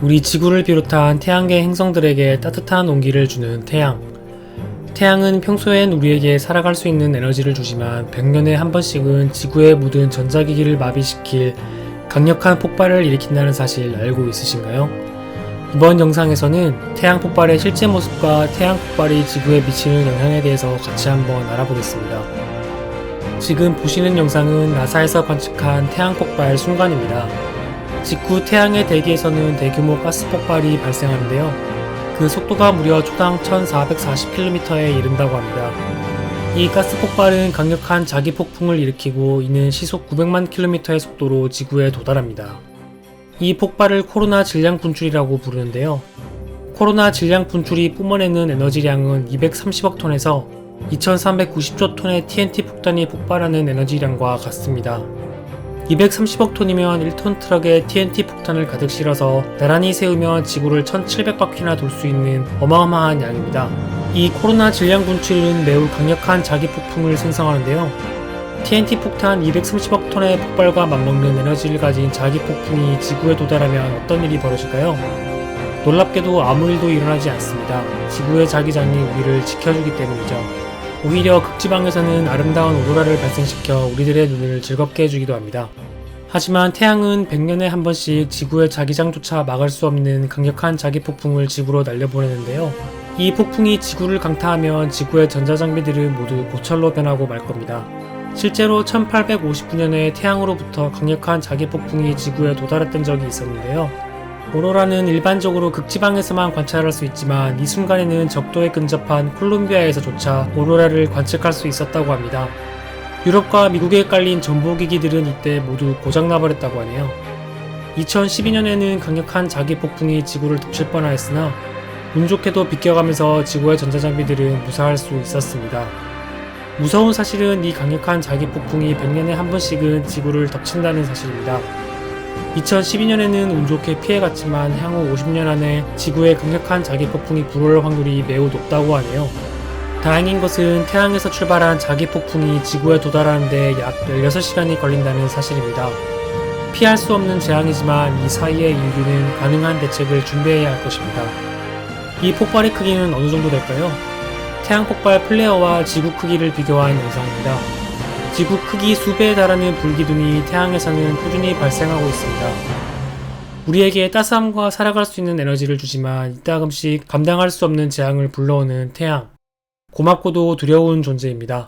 우리 지구를 비롯한 태양계 행성들에게 따뜻한 온기를 주는 태양. 태양은 평소엔 우리에게 살아갈 수 있는 에너지를 주지만 100년에 한 번씩은 지구에 묻은 전자기기를 마비시킬 강력한 폭발을 일으킨다는 사실 알고 있으신가요? 이번 영상에서는 태양 폭발의 실제 모습과 태양 폭발이 지구에 미치는 영향에 대해서 같이 한번 알아보겠습니다. 지금 보시는 영상은 나사에서 관측한 태양 폭발 순간입니다. 직후 태양의 대기에서는 대규모 가스 폭발이 발생하는데요. 그 속도가 무려 초당 1440km에 이른다고 합니다. 이 가스 폭발은 강력한 자기 폭풍을 일으키고 이는 시속 900만 km의 속도로 지구에 도달합니다. 이 폭발을 코로나 질량 분출이라고 부르는데요. 코로나 질량 분출이 뿜어내는 에너지량은 230억 톤에서 2390조 톤의 TNT 폭탄이 폭발하는 에너지량과 같습니다. 230억 톤이면 1톤 트럭에 TNT 폭탄을 가득 실어서 나란히 세우면 지구를 1700바퀴나 돌 수 있는 어마어마한 양입니다. 이 코로나 질량 분출은 매우 강력한 자기 폭풍을 생성하는데요. TNT 폭탄 230억 톤의 폭발과 맞먹는 에너지를 가진 자기 폭풍이 지구에 도달하면 어떤 일이 벌어질까요? 놀랍게도 아무 일도 일어나지 않습니다. 지구의 자기장이 우리를 지켜주기 때문이죠. 오히려 극지방에서는 아름다운 오로라를 발생시켜 우리들의 눈을 즐겁게 해주기도 합니다. 하지만 태양은 100년에 한 번씩 지구의 자기장조차 막을 수 없는 강력한 자기 폭풍을 지구로 날려보내는데요. 이 폭풍이 지구를 강타하면 지구의 전자장비들은 모두 고철로 변하고 말 겁니다. 실제로 1859년에 태양으로부터 강력한 자기 폭풍이 지구에 도달했던 적이 있었는데요. 오로라는 일반적으로 극지방에서만 관찰할 수 있지만 이 순간에는 적도에 근접한 콜롬비아에서조차 오로라를 관측할 수 있었다고 합니다. 유럽과 미국에 깔린 전보기기들은 이때 모두 고장나버렸다고 하네요. 2012년에는 강력한 자기 폭풍이 지구를 덮칠 뻔하였으나 운 좋게도 비껴가면서 지구의 전자장비들은 무사할 수 있었습니다. 무서운 사실은 이 강력한 자기 폭풍이 100년에 한 번씩은 지구를 덮친다는 사실입니다. 2012년에는 운 좋게 피해갔지만 향후 50년 안에 지구에 강력한 자기 폭풍이 불어올 확률이 매우 높다고 하네요. 다행인 것은 태양에서 출발한 자기 폭풍이 지구에 도달하는데 약 16시간이 걸린다는 사실입니다. 피할 수 없는 재앙이지만 이 사이에 인류는 가능한 대책을 준비해야 할 것입니다. 이 폭발의 크기는 어느 정도 될까요? 태양 폭발 플레어와 지구 크기를 비교한 영상입니다. 지구 크기 수배에 달하는 불기둥이 태양에서는 꾸준히 발생하고 있습니다. 우리에게 따스함과 살아갈 수 있는 에너지를 주지만 이따금씩 감당할 수 없는 재앙을 불러오는 태양. 고맙고도 두려운 존재입니다.